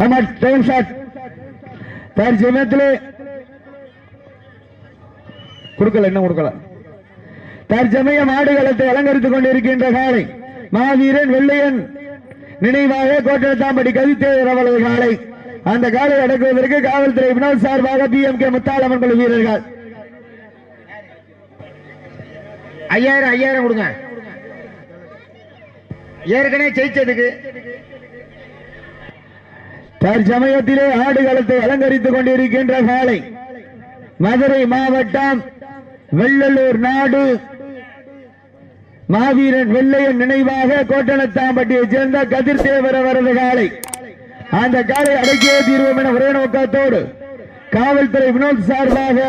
ஆமா time shot தற்சமயத்திலே கொடுக்கல என்ன கொடுக்கல தற்சமயம் ஆடுகளத்தை அலங்கரித்துக் கொண்டிருக்கின்ற காலை மாவீரன் வெள்ளையன் நினைவாக கோட்டத்தாம்படி கவித்து அவளது காலை அந்த காலை அடக்குவதற்கு காவல்துறை வினோத் சார்பாக பி எம் கே முத்தாளம்மன் குழு வீரர்கள் ஐயாயிரம் ஐயாயிரம் கொடுங்க ஏற்கனவே ஜெயிச்சதுக்கு தற்சமயத்திலே ஆடுகளத்தை அலங்கரித்துக் கொண்டிருக்கின்ற காலை மதுரை மாவட்டம் வெள்ளலூர் நாடு. மாவீரன் வெள்ளையன் நினைவாக கோட்டணத்தாம்பட்டியைச் சேர்ந்த கதிர் தேவர் அவரது காலை. அந்த காலை அடக்கியே தீர்வோம் என ஒரே நோக்கத்தோடு காவல்துறை வினோத் சார்பாக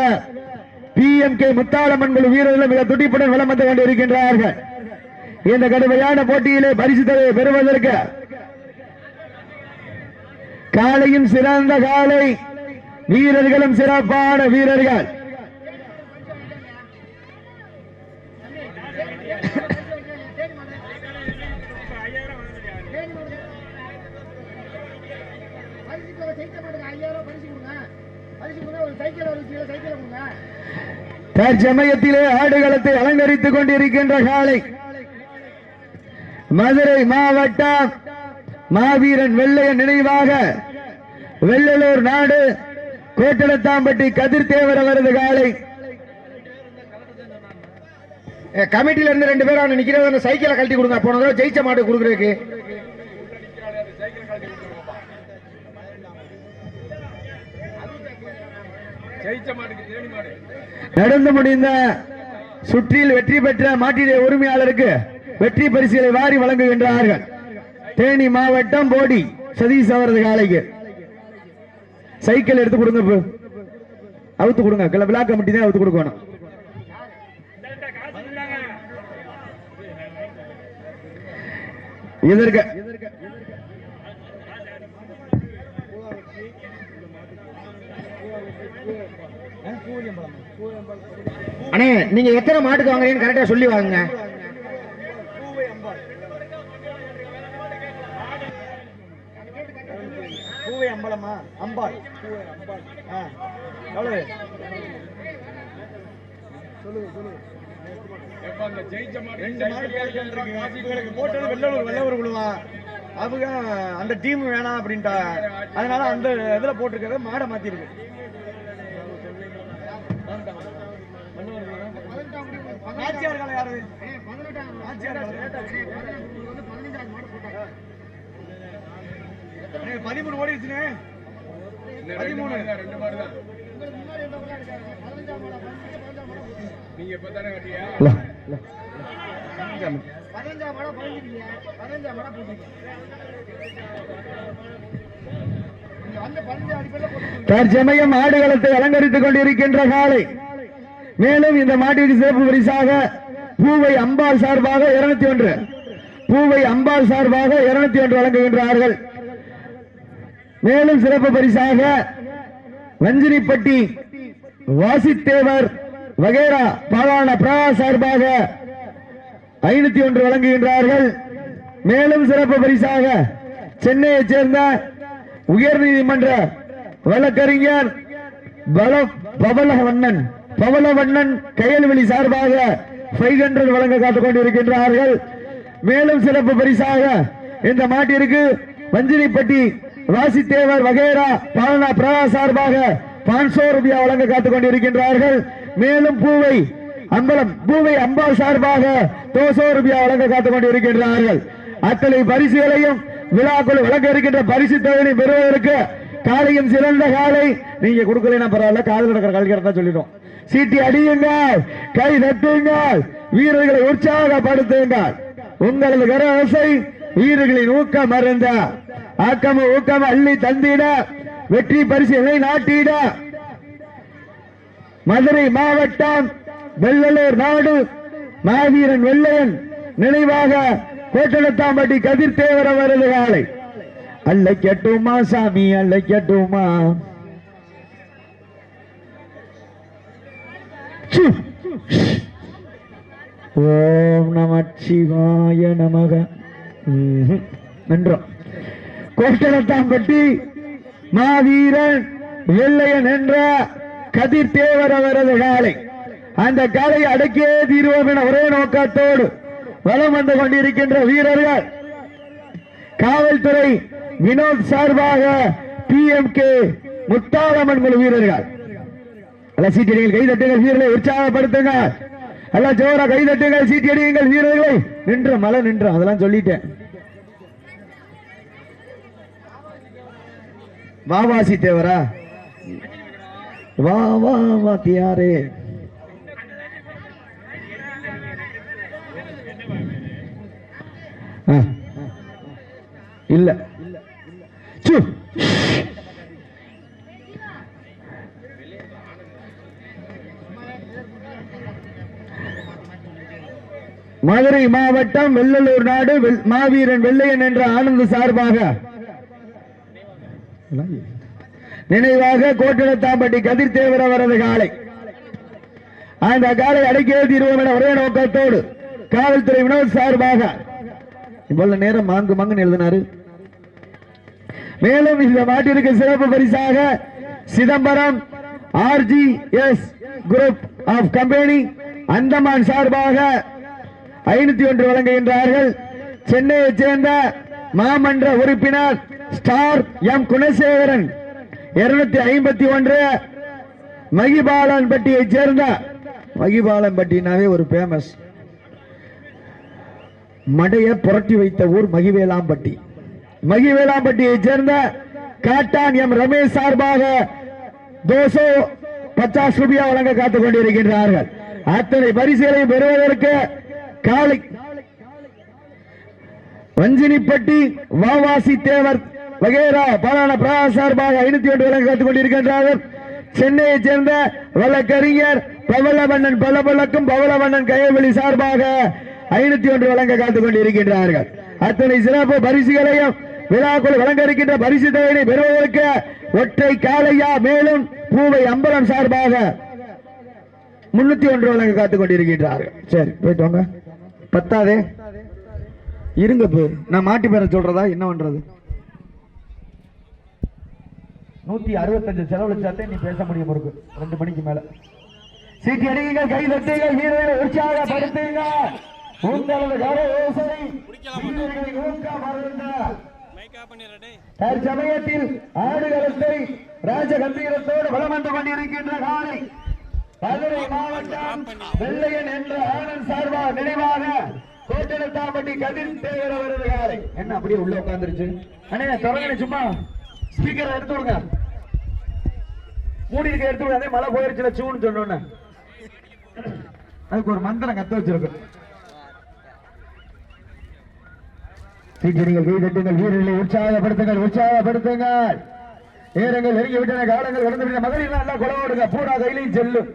பி எம் கே முத்தாளம்மன் குழு வீரர்களும் மிக துடிப்புடன் வளம் வந்து கொண்டிருக்கின்றார்கள். இந்த கடுமையான போட்டியிலே பரிசு தொகையை பெறுவதற்கு காலையும் சிறந்த காலை வீரர்களும் சிறப்பான வீரர்கள். தற்சமயத்திலே ஆடுகளத்தை அலங்கரித்துக் கொண்டிருக்கின்ற காலை மதுரை மாவட்டம் மாவீரன் வெள்ளையன் நினைவாக. வெள்ளலூர் நாடு கோட்டடத்தாம்பட்டி கதிர்தேவர் அவரது காலை. கமிட்டில இருந்து ரெண்டு பேரும் நிக்கிறத சைக்கிளை கழட்டி கொடுங்க. போன தடவை ஜெயிச்ச மாட்டு கொடுக்குறதுக்கு. நடந்து முடிந்த சுற்றில் வெற்றி பெற்ற மாட்டிடைய உரிமையாளருக்கு வெற்றி பரிசுகளை வாரி வழங்குகின்றார்கள். தேனி மாவட்டம் போடி சதீஷ் அவரது காலைக்கு. சைக்கிள் எடுத்து கொடுங்க அவுத்து கொடுங்க கிள விழா கமிட்டி தான் அவுத்து கொடுக்கணும் எதிர்க்க. அண்ணே நீங்க எத்தனை மாட்டுக்கு வாங்குறீங்கன்னு கரெக்டா சொல்லி வாங்குங்க. பூவை அம்பலமா? அம்பாள். ஆ, எவ்வளவு? ரெண்டு மாடு பேருக்கு போட்டது வெள்ளூர் வெள்ளூர் குழுவா அவங்க அந்த டீம் வேணாம் அப்படின்ட்டா. அதனால அந்த இதில் போட்டிருக்கிறத மாடை மாற்றிருக்கு நாச்சியார் காலை யாரு நாச்சியார் காலை. அண்ணே, பதிமூணு? ஓடிடுச்சுனே பதிமூணு இல்ல, இல்ல. தற்சமயம் ஆடுகளத்தை அலங்கரித்துக் கொண்டிருக்கின்ற காலை மேலும் இந்த மாட்டிற்கு சிறப்பு பரிசாக பூவை அம்பாள் சார்பாக இருநூத்தி ஒன்று. பூவை அம்பாள் சார்பாக இருநூத்தி ஒன்று வழங்குகின்றார்கள். மேலும் சிறப்பு பரிசாக வஞ்சினிப்பட்டி வாசித்தேவர் வகேரா பாலான பிரா சார்பாக ஐநூத்தி ஒன்று வழங்குகின்றார்கள். மேலும் சிறப்பு பரிசாக சென்னையைச் சேர்ந்த உயர்நீதிமன்ற வழக்கறிஞர் பல பவலவண்ணன் பவலவண்ணன் கையல்வெளி சார்பாக ஃபைவ் ஹண்ட்ரட் வழங்க காத்துக் கொண்டிருக்கின்றார்கள். மேலும் சிறப்பு பரிசாக இந்த மாட்டிற்கு வஞ்சினிப்பட்டி வாசித்தேவர் வகேரா பாலனா பிரதா சார்பாக பான்சோ ரூபியா வழங்க காத்துக் கொண்டிருக்கின்றார்கள் மேலும் பூவை அம்பலம் பூவை அம்பாள் சார்பாக தோசோ ரூபியா வழங்க காத்துக் கொண்டிருக்கின்றார்கள் அத்தனை பரிசுகளையும் விழாக்குள் வழங்க இருக்கின்ற பரிசு தொகையை பெறுவதற்கு காலையும் சிறந்த காலை நீங்க கொடுக்கலன்னா பரவாயில்ல காதல் நடக்கிற கல்கிறதா சொல்லிடும் சீட்டி அடியுங்கள் கை தட்டுங்கள் வீரர்களை உற்சாகப்படுத்துங்கள். உங்களது கரவசை வீரர்களின் ஊக்கம் மருந்த ஆக்கம ஊக்கம் அள்ளி தந்திட வெற்றி பரிசுகளை நாட்டிட. மதுரை மாவட்டம் வெள்ளலூர் நாடு மாவீரன் வெள்ளையன் நினைவாக கோட்டலத்தாம்பட்டி கதிர்தேவர் அவரது காலை. அள்ளைக்கட்டுமா சாமி அல்ல கெட்டுமா? ஓம் நம சிவாய நமக நின்றோம். கோட்டனத்தாம்பட்டி மாவீரன் வெள்ளையன் என்ற கதிர் தேவர் அவரது காலை. அந்த காலை அடக்கியே தீர்வோம் என ஒரே நோக்கத்தோடு வலம் வந்து கொண்டிருக்கின்ற வீரர்கள். காவல்துறை வினோத் சார்பாக பி எம் கே முத்தாரம்மன் குழு வீரர்கள். அல்ல சீட்டடிகள் கைதட்டுங்கள் வீரர்களை உற்சாகப்படுத்துங்க அல்ல ஜோரா கைதட்டுங்கள் சீட்டடியுங்கள் வீரர்களை. நின்று மழை நின்று அதெல்லாம் சொல்லிட்டேன். வாவாசி தேவரா? வா வா வாத்தியாரே இல்ல. மதுரை மாவட்டம் வெள்ளலூர் நாடு மாவீரன் வெள்ளையன் என்ற ஆனந்த சார்பாக நினைவாக கோட்டடத்தாம்பட்டி கதிர் அவரது காலை. அந்த காலை அடக்கியே தீர்வோம் என ஒரே நோக்கத்தோடு காவல்துறை வினோத் சார்பாக. இவ்வளவு நேரம் மாங்கு மாங்கு எழுதினாரு. மேலும் இந்த மாட்டிற்கு சிறப்பு பரிசாக Chidambaram RG S group of company Andaman சார்பாக ஐநூத்தி ஒன்று வழங்குகின்றார்கள். சென்னையைச் சேர்ந்த மாமன்ற உறுப்பினர் ஸ்டார் எம் குணசேகரன் இருநூத்தி ஐம்பத்தி ஒன்று. மகிபாலன் சேர்ந்த மகிபாலன் பட்டினாவே ஒரு பேமஸ் மடைய புரட்டி வைத்த ஊர் மகிவேலாம்பட்டி. மகிவேலாம்பட்டியை சேர்ந்த காட்டான் எம் ரமேஷ் சார்பாக தோசோ பச்சாஸ் ரூபியா வழங்க காத்துக் கொண்டிருக்கின்றார்கள். அத்தனை பரிசுகளையும் பெறுவதற்கு காலை வஞ்சினிப்பட்டி வாவாசி தேவர் வகைரா பாலான பிரதா சார்பாக ஐநூத்தி ஒன்று விலங்கு காத்துக் கொண்டிருக்கின்றார்கள் சென்னையைச் சேர்ந்த வழக்கறிஞர் பவளவண்ணன் பலபலக்கும் பவளவண்ணன் கையவெளி சார்பாக ஐநூத்தி ஒன்று வழங்க காத்துக் கொண்டிருக்கின்றார்கள். அத்தனை சிறப்பு பரிசுகளையும் விழாக்குள் வழங்க இருக்கின்ற பரிசு தொகையினை பெறுவதற்கு ஒற்றை காலையா மேலும் பூவை அம்பலம் சார்பாக முன்னூத்தி ஒன்று வழங்க காத்துக் கொண்டிருக்கின்றார்கள். சரி போயிட்டு வாங்க. பத்தாதே. இருங்க நான் மாட்டி பெற சொல்றதா? என்ன பண்றது? நூத்தி அறுபத்தஞ்சு செலவழிச்சாத்தே நீ பேச முடியும் இருக்கு ரெண்டு மணிக்கு மேல. சீட்டி அடிங்க கை தட்டுங்கள் வீரர்களை உற்சாகப்படுத்துங்க உங்களது கர யோசனை வீரர்களை தற்சமயத்தில் ஆடுகளத்தை ராஜ கம்பீரத்தோடு வளம் வந்து கொண்டிருக்கின்ற காலை மதுரை மாவட்டம் வெள்ளையன் என்ற ஆனந்த் சார்பா நினைவாக கோட்டெடுத்தாம்பட்டி கதிர் தேவர் அவரது காலை. என்ன அப்படியே உள்ள உட்கார்ந்துருச்சு? அண்ணே தொடங்க சும்மா. ஸ்பீக்கர் எடுத்து விடுங்க மூடி இருக்க எடுத்து விடுங்க அதே மழை போயிருச்சுல சூன்னு சொன்னோன்னு. அதுக்கு ஒரு மந்திரம் கத்த வச்சிருக்கோம். சீக்கிரங்கள் வீதட்டுங்கள் வீரர்களை உற்சாகப்படுத்துங்கள் உற்சாகப்படுத்துங்கள். நேரங்கள் நெருங்கி விட்டன காலங்கள் கடந்து விட்டன. மகளிர் நல்லா குளவோடுங்க பூரா கையிலையும் செல்லும்.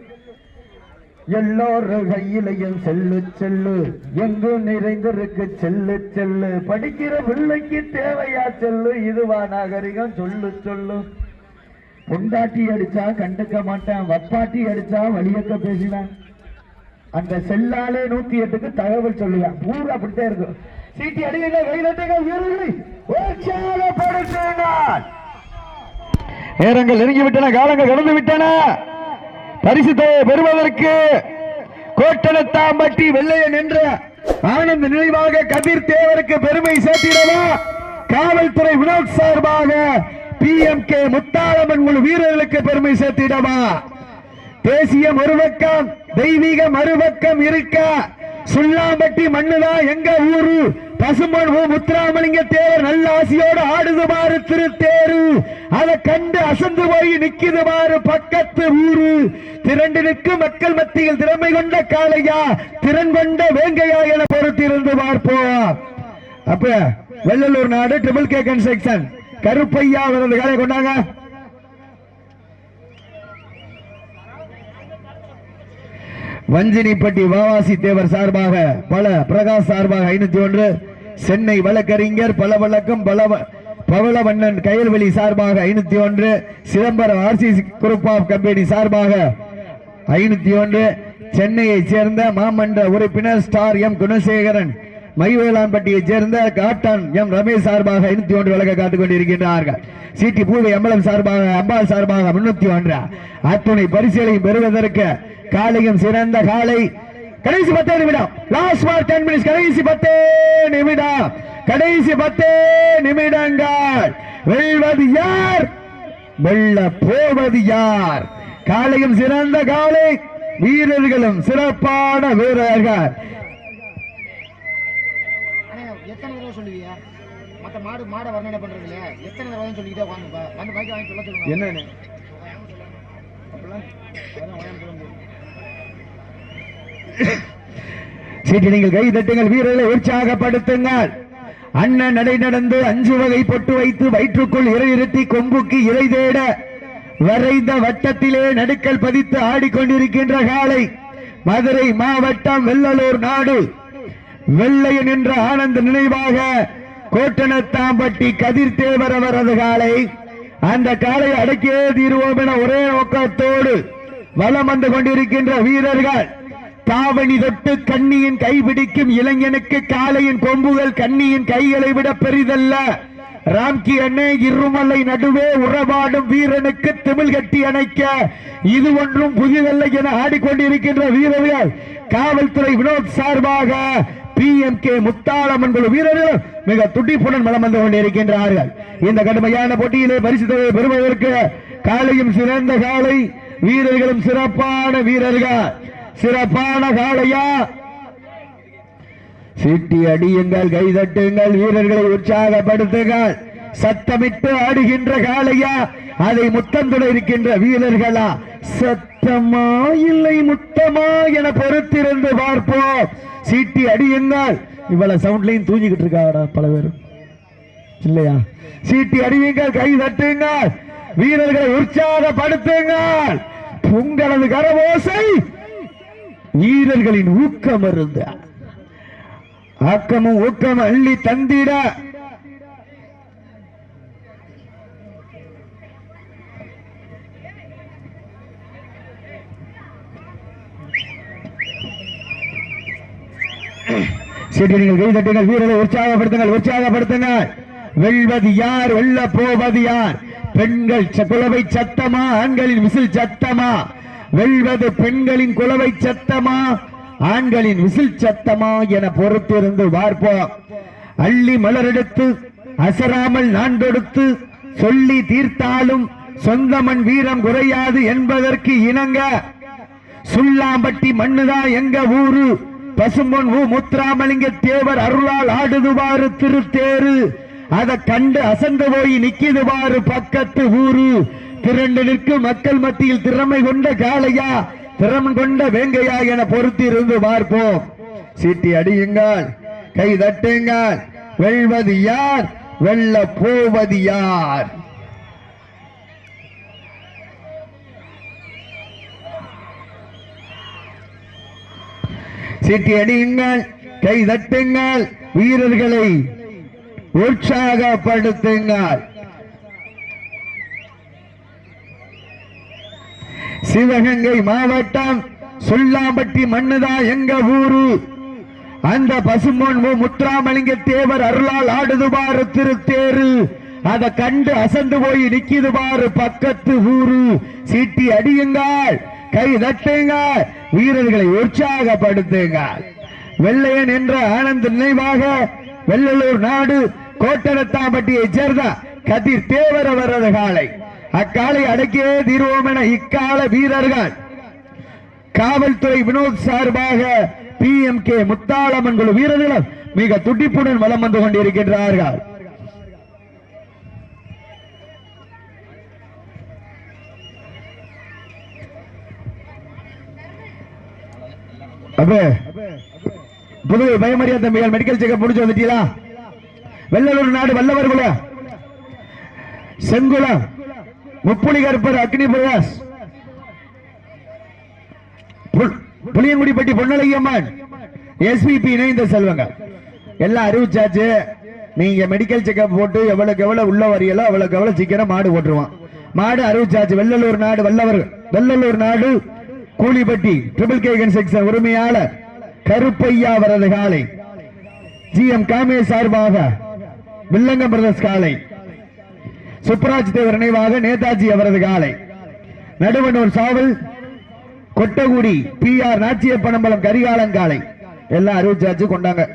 எல்லோரும் கையிலையும் செல்லு செல்லு. எங்கும் நிறைந்திருக்கு செல்லு செல்லு. படிக்கிற பிள்ளைக்கு தேவையா செல்லு. இதுவா நாகரிகம் சொல்லு சொல்லு. பொண்டாட்டி அடிச்சா கண்டுக்க மாட்டேன் வப்பாட்டி அடிச்சா வலியக்க பேசினேன். அந்த செல்லாலே நூத்தி எட்டுக்கு தகவல் சொல்லுவேன் பூரா அப்படித்தான் இருக்கும். சீட்டி அடிக்க கையிலட்டுங்க வீரர்களை. உற்சாகப்படுத்துங்கள். நேரங்கள் நெருங்கி விட்டன காலங்கள் கடந்து விட்டன. பரிசு தொகையை பெறுவதற்கு கோட்டனத்தாம்பட்டி வெள்ளையன் என்ற ஆனந்த நினைவாக கதிர் தேவருக்கு பெருமை சேர்த்திடவா? காவல்துறை வினோத் சார்பாக பி எம் கே முத்தாளம்மன் குழு வீரர்களுக்கு பெருமை சேர்த்திடவா? தேசிய மறுபக்கம் தெய்வீக மறுபக்கம் இருக்க. சுல்லாம்பட்டி மண்ணுதான் எங்க ஊரு? பசுமன் ஓ முத்துராமலிங்க தேவர் நல்ல ஆசியோடு ஆடுது திரு திருத்தேரு. அதை கண்டு அசந்து போய் நிக்குது பக்கத்து ஊரு. திரண்டு நிற்கும் மக்கள் மத்தியில் திறமை கொண்ட காளையா திறன் கொண்ட வேங்கையா என பொறுத்திருந்து பார்ப்போம். அப்ப வெள்ளலூர் நாடு ட்ரிபிள் கே கன்ஸ்ட்ரக்ஷன் கருப்பையா அவரது காலை கொண்டாங்க. வஞ்சினிப்பட்டி வாவாசி தேவர் சார்பாக பல பிரகாஷ் சார்பாக ஐநூத்தி ஒன்று சென்னை வழக்கறிஞர் பல வழக்கம் பல பவளவண்ணன் கயல்வெளி சார்பாக ஐநூத்தி ஒன்று Chidambaram RCC group of company சார்பாக ஐநூத்தி ஒன்று சென்னையைச் சேர்ந்த மாமன்ற உறுப்பினர் ஸ்டார் எம் குணசேகரன் மைவேலாம்பட்டியைச் சேர்ந்த காட்டன் எம் ரமேஷ் சார்பாக ஐநூத்தி ஒன்று விளக்க காத்துக் கொண்டிருக்கின்றார்கள். சிடி பூவை எம்எல்எம் சார்பாக அம்பாள் சார்பாக முன்னூத்தி ஒன்று. அத்துணை பரிசீலையும் பெறுவதற்கு காலையும் சிறந்த காலை. கடைசி பத்தே நிமிடம். லாஸ்ட் மார்க் டென் மினிட்ஸ் கடைசி பத்தே நிமிடம். கடைசி பத்தே நிமிடங்கள். வெல்வது யார்? வெல்ல போவது யார்? காலையும் சிறந்த காலை. வீரர்களும் சிறப்பான வீரர்கள் அண்ணே, எத்தனை தடவை சொல்லுவீங்க மற்ற மாடு மாடை வர்ணனை பண்றது இல்லையா எத்தனை தடவை சொல்லிக்கிட்டே உட்காந்து வந்து பைக்கை வாங்கி சொல்ல சொல்லுங்க. முடியாது. சீட்டி நீங்கள் கை தட்டுங்கள். வீரர்களை உற்சாகப்படுத்துங்கள். அண்ணன் நடை நடந்து அஞ்சு வகை பொட்டு வைத்து வயிற்றுக்குள் இறை இருத்தி கொம்புக்கு இறை தேட வரைந்த வட்டத்திலே நடுக்கல் பதித்து ஆடிக்கொண்டிருக்கின்ற காலை மதுரை மாவட்டம் வெள்ளலூர் நாடு. வெள்ளையன் என்ற ஆனந்த நினைவாக கோட்டனத்தாம்பட்டி கதிர்தேவர் அவரது காலை. அந்த காலை அடக்கியே தீர்வோம் என ஒரே நோக்கத்தோடு வலம் வந்து கொண்டிருக்கின்ற வீரர்கள். தாவணி தொட்டு கண்ணியின் கைபிடிக்கும் இளைஞனுக்கு காளையின் கொம்புகள் கண்ணியின் கைகளை விட பெரிதல்ல. ராம்கி அண்ணே இருமலை நடுவே உறவாடும் வீரனுக்கு திமிழ் கட்டி அணைக்க இது ஒன்றும் புதிதல்ல என ஆடிக்கொண்டிருக்கின்ற வீரர்கள். காவல்துறை வினோத் சார்பாக பி எம் கே முத்தாளம்மன் குழு வீரர்கள் மிக துடிப்புடன் மலம் வந்து கொண்டிருக்கின்றார்கள் இந்த கடுமையான போட்டியிலே பரிசு தொகையை பெறுவதற்கு காலையும் சிறந்த காலை வீரர்களும் சிறப்பான வீரர்கள். சிறப்பான காலையா சீட்டி அடியுங்கள் கைதட்டுங்கள் வீரர்களை உற்சாகப்படுத்துங்கள் சத்தமிட்டு ஆடுகின்ற காளையா? அதை முத்தந்துட இருக்கின்ற வீரர்களா? சத்தமா இல்லை முத்தமா என பொறுத்திருந்து பார்ப்போம். சீட்டி அடியுங்கள் இவ்வளவு சவுண்ட்லையும் தூங்கிக்கிட்டு இருக்காடா பல பேரும் இல்லையா? சீட்டி அடியுங்கள் கை தட்டுங்கள் வீரர்களை உற்சாகப்படுத்துங்கள் உங்களது கரவோசை வீரர்களின் ஊக்கம் இருந்த ஆக்கமும் ஊக்கம் அள்ளி தந்திட. சரி நீங்கள் கை தட்டுங்கள் வீரரை உற்சாகப்படுத்துங்கள் உற்சாகப்படுத்துங்கள். வெல்வது யார் வெல்ல போவது யார்? பெண்கள் ச- குலவை சத்தமா? ஆண்களின் விசில் சத்தமா? வெல்வது பெண்களின் குலவை சத்தமா? ஆண்களின் விசில் சத்தமா என பொறுத்திருந்து பார்ப்போம். அள்ளி மலரெடுத்து அசராமல் நான் தொடுத்து சொல்லி தீர்த்தாலும் சொந்தமன் வீரம் குறையாது என்பதற்கு இணங்க. சுல்லாம்பட்டி மண்ணுதான் எங்க ஊரு? பசும்பொன் ஊ முத்துராமலிங்க தேவர் அருளால் ஆடுதுவாறு திருத்தேரு அதை கண்டு அசந்து போய் நிக்கிதுவாறு பக்கத்து ஊரு. திரண்டு நிற்கும் மக்கள் மத்தியில் திறமை கொண்ட காளையா திறமை கொண்ட வேங்கையா என பொருத்தி இருந்து பார்ப்போம். சீட்டி அடியுங்கள் கை தட்டுங்கள். வெல்வது யார்? வெல்ல போவது யார்? சீட்டி அடியுங்கள் கை தட்டுங்கள் வீரர்களை உற்சாகப்படுத்துங்கள். சிவகங்கை மாவட்டம் சுல்லாம்பட்டி மண்ணுதா எங்க ஊரு? அந்த பசுமோன் முத்துராமலிங்க தேவர் அருளால் ஆடுது பாரு திருத்தேரு அத கண்டு அசந்து போய் நிக்கிது பாரு பக்கத்து ஊரு. சீட்டி அடியுங்கள் கை தட்டுங்க. வீரர்களை உற்சாகப்படுத்துங்க. வெள்ளையன் என்ற ஆனந்த நினைவாக வெள்ளலூர் நாடு கோட்டரத்தாம்பட்டியை சேர்ந்த கதிர் தேவர் அவரது காலை. அக்காலை அடக்கியே தீர்வோம் என இக்கால வீரர்கள். காவல்துறை வினோத் சார்பாக பி எம் கே முத்தாளம்மன் குழு வீரர்களும் மிக துடிப்புடன் வலம் வந்து கொண்டிருக்கின்றார்கள். அப்ப. புதுவை பயமரியா தம்பிகள் மெடிக்கல் செக்அப் முடிச்சு வந்துட்டீங்களா? வெள்ளலூர் நாடு வல்லவர் குல செங்குளம். முப்புலி கருப்பர் அக்னி பிரகாஷ். புளியங்குடிப்பட்டி பொன்னலையம்மன் எஸ்பிபி இணைந்த செல்வங்க. எல்லாம் அறிவிச்சாச்சு. நீங்க மெடிக்கல் செக்அப் போட்டு எவ்வளவுக்கு எவ்வளவு உள்ள வரியலோ அவ்வளவுக்கு எவ்வளவு சீக்கிரம் மாடு போட்டுருவான் மாடு அறிவிச்சாச்சு. வெள்ளலூர் நாடு வல்லவர் வெள்ளலூர் நாடு கூலிப்பட்டி ட்ரிபிள் கே செக்ஷன் உரிமையாளர் கருப்பையா வரது காலை. ஜி எம் காமே சார்பாக வில்லங்கம் பிரதர்ஸ் காலை. சுப்ராஜ் தேவர் நினைவாக நேதாஜி அவரது காலை. நடுவனூர் சாவல் கொட்டகுடி பி ஆர் நாச்சியப்பனம்பலம் பணம்பலம் கரிகாலங்காலை எல்லாம் அறிவிச்சாச்சு கொண்டாங்க.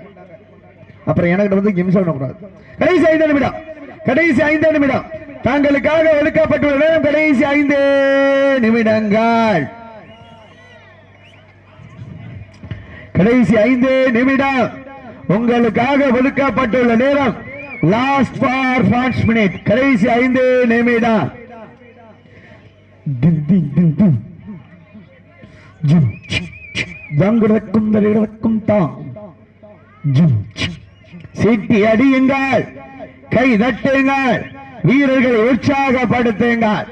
அப்புறம் எனக்கு வந்து நிமிஷம் கூடாது கடைசி ஐந்து நிமிடம். கடைசி ஐந்து நிமிடம். தாங்களுக்காக ஒதுக்கப்பட்டுள்ள நேரம் கடைசி ஐந்து நிமிடங்கள். கடைசி ஐந்து நிமிடம் உங்களுக்காக ஒதுக்கப்பட்டுள்ள நேரம் லாஸ்ட் ஃபார் பான்ச் மினிட் கடைசி ஐந்து நிமிடம். டிங் டிங் தாம் சீட்டி அடியுங்கள். கை தட்டுங்கள். வீரர்களை உற்சாகப்படுத்துங்கள்.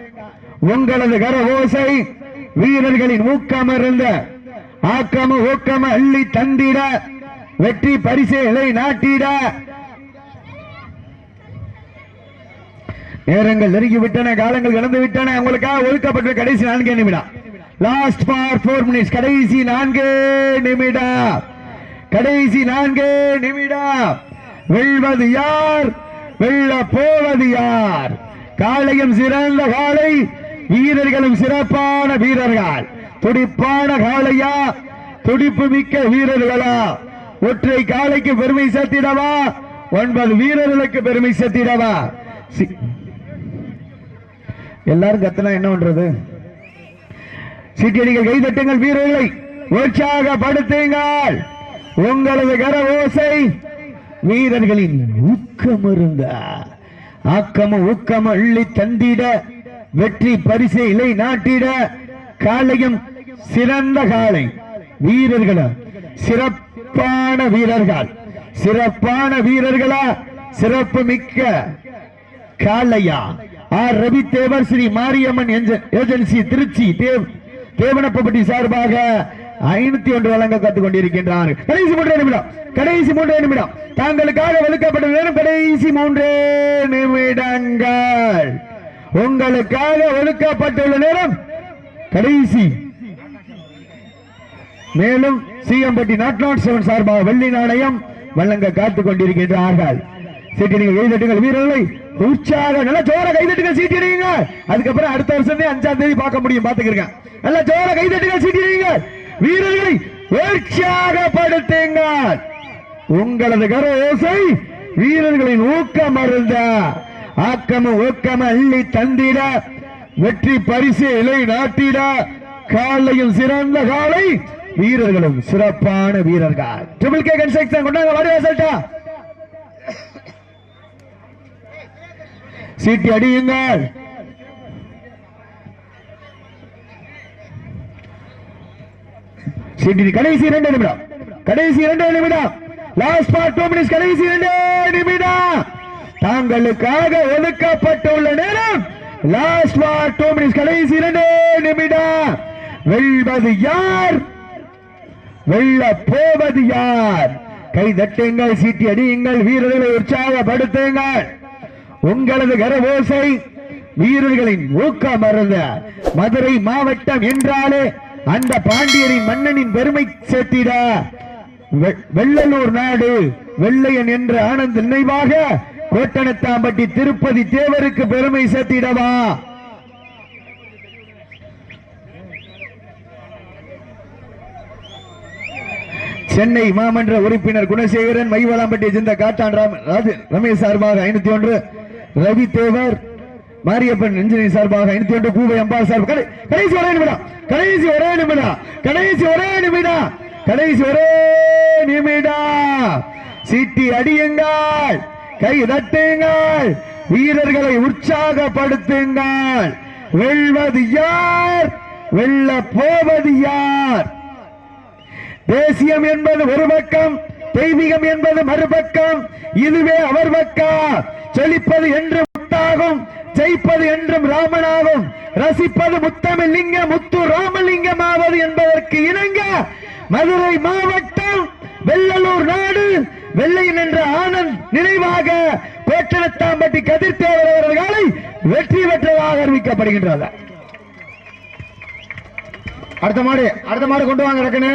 உங்களது கர ஓசை வீரர்களின் ஊக்கம் இருந்த ஆக்கம ஊக்கம அள்ளி தந்திட வெற்றி பரிசுகளை நாட்டிட. நேரங்கள் நெருங்கி விட்டன காலங்கள் கடந்து விட்டன உங்களுக்காக ஒதுக்கப்பட்ட கடைசி நான்கு நிமிடம். லாஸ்ட் ஃபார் ஃபோர் மினிட்ஸ் கடைசி நான்கு நிமிடம். கடைசி நான்கு நிமிடம். வெல்வது யார்? வெல்ல போவது யார்? காளையும் சிறந்த காலை வீரர்களும் சிறப்பான வீரர்கள். துடிப்பான காளையா? துடிப்பு மிக்க வீரர்களா? ஒற்றை காளைக்கு பெருமை சேர்த்திடவா? ஒன்பது வீரர்களுக்கு பெருமை சேர்த்திடவா? சி- எல்லாரும் கத்தனா என்ன பண்றது? சீட்டியடிகள் கைதட்டுங்கள் வீரர்களை. உற்சாகப்படுத்துங்கள். உங்களது கர ஓசை வீரர்களின் ஊக்கம் இருந்த ஆக்கமும் ஊக்கம் அள்ளி தந்திட. வெற்றி பரிசை இலை நாட்டிட. காளையும் சிறந்த காலை வீரர்களும் சிறப்பான வீரர்கள். சிறப்பான வீரர்களா? சிறப்பு மிக்க காளையா? ஆர் ரவி தேவர் ஸ்ரீ மாரியம்மன் ஏஜென்சி திருச்சி தேவ் தேவனப்பட்டி சார்பாக ஐநூத்தி ஒன்று வழங்க கத்துக் கொண்டிருக்கின்றார். கடைசி மூன்றே நிமிடம். கடைசி மூன்றே நிமிடம். தாங்களுக்காக ஒதுக்கப்பட்ட நேரம் கடைசி மூன்றே நிமிடங்கள். உங்களுக்காக ஒழுக்கப்பட்டுள்ள நேரம் கடைசி மேலும் சிஎம்பட்டி நாட் நாட் செவன் சார்பாக வெள்ளி நாணயம் வழங்க காத்துக் கொண்டிருக்கின்றார்கள். சீட்டிடுங்கள் கைதட்டுங்கள் வீரர்களை உற்சாக நல்ல ஜோர கைதட்டுங்கள் சீட்டிடுங்க அதுக்கப்புறம் அடுத்த வருஷமே அஞ்சாம் தேதி பார்க்க முடியும் பாத்துக்கிறேன் நல்ல ஜோர கைதட்டுங்கள் சீட்டிடுங்க வீரர்களை உற்சாகப்படுத்துங்க உங்களது கர ஓசை வீரர்களின் ஊக்கம் அருந்த ஆக்கம ஊக்கம அள்ளி தந்திட வெற்றி பரிசு இலை நாட்டிட காலையும் சிறந்த காலை வீரர்களும் சிறப்பான வீரர்கள். ட்ரிபிள் கே கன்ஸ்ட்ரக்ஷன் கொண்டாங்க. வாடி வாசல்டா சீட்டி அடியுங்கள். சீட்டி கடைசி இரண்டு நிமிடம். கடைசி இரண்டு நிமிடம். லாஸ்ட் பார்ட் டூ மினிட்ஸ் கடைசி இரண்டு நிமிடம். தாங்களுக்காக ஒதுக்கப்பட்டுள்ள நேரம். லாஸ்ட் பார்ட் டூ மினிட்ஸ் கடைசி இரண்டு நிமிடம். வெல்வது யார்? வெல்ல போவது யார் கை தட்டுங்கள் சீட்டி அடியுங்கள் வீரர்களை உற்சாகப்படுத்துங்கள். உங்களது கரவோசை வீரர்களின் ஊக்கம் அருந்த மதுரை மாவட்டம் என்றாலே அந்த பாண்டியரின் மன்னனின் பெருமை சேர்த்திட. வெ- வெள்ளலூர் நாடு வெள்ளையன் என்ற ஆனந்த நினைவாக கோட்டனத்தாம்பட்டி திருப்பதி தேவருக்கு பெருமை சேர்த்திடவா? சென்னை மாமன்ற உறுப்பினர் குணசேகரன் மைவலாம்பட்டியை சேர்ந்த காட்டான் ராஜ- ரமேஷ் சார்பாக ஐநூத்தி ஒன்று ரவி தேவர் மாரியப்பன் இன்ஜினியர் சார்பாக ஐநூத்தி ஒன்று பூவை அம்பாள் சார்பாக கடை- கடைசி ஒரே நிமிடம் கடைசி ஒரே நிமிடம் கடைசி ஒரே நிமிடம் கடைசி ஒரே நிமிடம். சீட்டி அடியுங்கள் கை தட்டுங்கள் வீரர்களை உற்சாகப்படுத்துங்கள். வெல்வது யார்? வெல்ல போவது யார்? தேசியம் என்பது ஒரு பக்கம் தெய்வீகம் என்பது மறுபக்கம் இதுவே அவர் பக்கம் செழிப்பது என்று முத்தாகும் ஜெயிப்பது என்றும் ராமனாகும். ரசிப்பது முத்தமிழிங்க முத்து ராமலிங்கம் ஆவது என்பதற்கு இணங்க மதுரை மாவட்டம் வெள்ளலூர் நாடு வெள்ளையின் என்ற ஆனந்த் நினைவாக கோட்டனத்தாம்பட்டி கதிர்த்தேவர் அவர்களை வெற்றி பெற்றதாக அறிவிக்கப்படுகின்றனர் அடுத்த மாடு அடுத்த மாடு கொண்டு வாங்க டக்குன்னு.